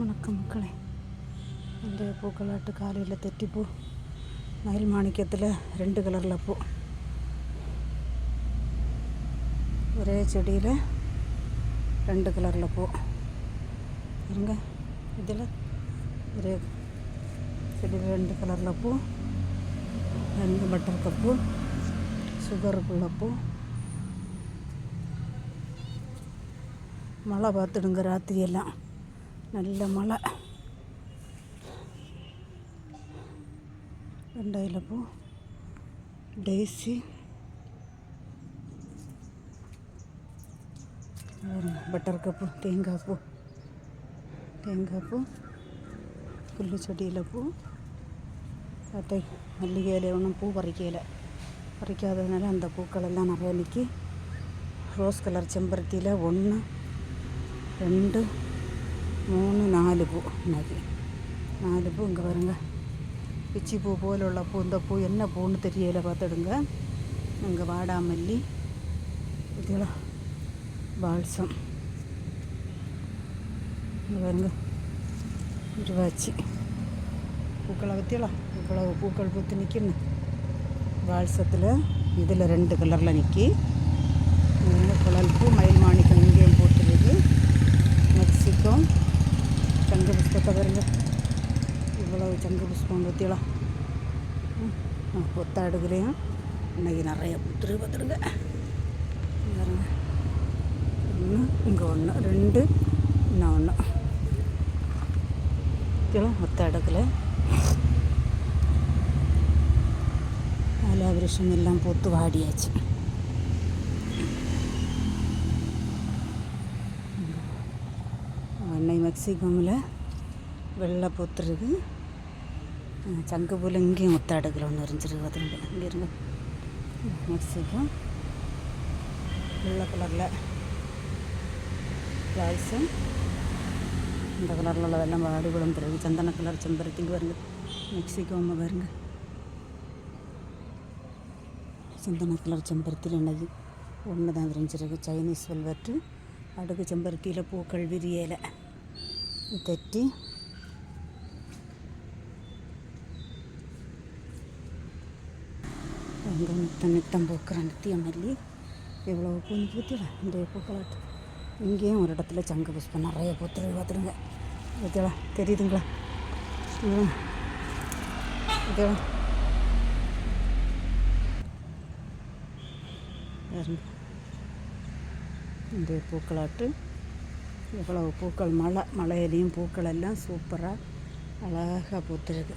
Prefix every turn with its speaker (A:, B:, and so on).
A: வணக்கம் மக்களே. இந்த பூக்களாட்டு காலையில் தெட்டிப்பூ மயில் மாணிக்கத்தில் ரெண்டு கலரில் பூ. ஒரே செடியில் ரெண்டு கலரில் பூ. இருங்க இதில் ஒரே செடியில் ரெண்டு கலரில் பூ. ரெண்டு பட்டர் கப்பு சுகருக்குள்ள பூ. மழை பார்த்துடுங்க ராத்திரி எல்லாம் நல்ல மழை. வெண்டையில் பூ. டேசி. பட்டர் கப்பு தேங்காய் பூ. தேங்காய் பூ. புல்லு செடியில் பூ. அட்டை மல்லிகையில் ஒன்றும் பூ பறிக்கல. பறிக்காததுனால அந்த பூக்கள் எல்லாம் நிறைய நிற்கி ரோஸ் கலர் செம்பருத்தியில் ஒன்று ரெண்டு മൂന്ന് നാല് പൂ ഉണ്ടാക്കി. നാല് பூ இங்கே வருங்க பிச்சி பூ போல உள்ள பூ இந்த பூ என்ன பூன்னு தெரியல பார்த்துடுங்க இங்கே வாடாமல்லி பார்த்தீங்களா பால்சம் பாருங்க இருவாச்சி பூக்களை பற்றியலாம் இவ்வளவு பூக்கள் பூத்து நிற்கணும் பால்சத்தில் இதில் ரெண்டு கலரில் நிற்கி ఇవ్వడవు చంద్ర పుష్పం గుర్తిలో ஒத்த அடுக்குலையும் இன்றைக்கி நிறைய புத்துரு பார்த்துருங்க பாருங்க. ஒன்று இங்கே ஒன்று ரெண்டு இன்னும் ஒன்று இதெல்லாம் ஒத்த அடுக்கில் ஆலாபுருஷம் எல்லாம் பூத்து வாடியாச்சு. அன்னை மெக்சிகோவில் வெள்ளை பூத்துருக்கு. சங்கு போல் இங்கேயும் ஒத்தாடுகள் ஒன்று இருந்துருக்கு பார்த்துருங்க இங்கே இருங்க. மெக்சிகோ வெள்ளை கலரில் ப்ளவுஸும் இந்த கலரில் உள்ளதெல்லாம் வாடி விழுந்துருக்கு சந்தன கலர் செம்பருத்திங்க பாருங்க. மெக்சிகோம்மா வருங்க சந்தன கலர் செம்பருத்தியில் என்னது? ஒன்று தான் விரிஞ்சிருக்கு சைனீஸ் வெல்வெட்டு அடுக்கு செம்பருத்தியில் பூக்கள் விரியலை. தட்டி அங்கே நித்தம் நித்தம் பூக்கிற நித்திய மல்லி எவ்வளோ பூந்து பூத்திடா இந்த பூக்களாட்டு இங்கேயும் ஒரு இடத்துல சங்கு புஷ்பம் நிறைய பூத்துருக்கு பார்த்துருங்க ஓகேவா தெரியுதுங்களா? ஓகேவா இந்த பூக்களாட்டு எவ்வளவு பூக்கள் மழை மழையிலையும் பூக்கள் எல்லாம் சூப்பராக அழகாக பூத்துருக்கு.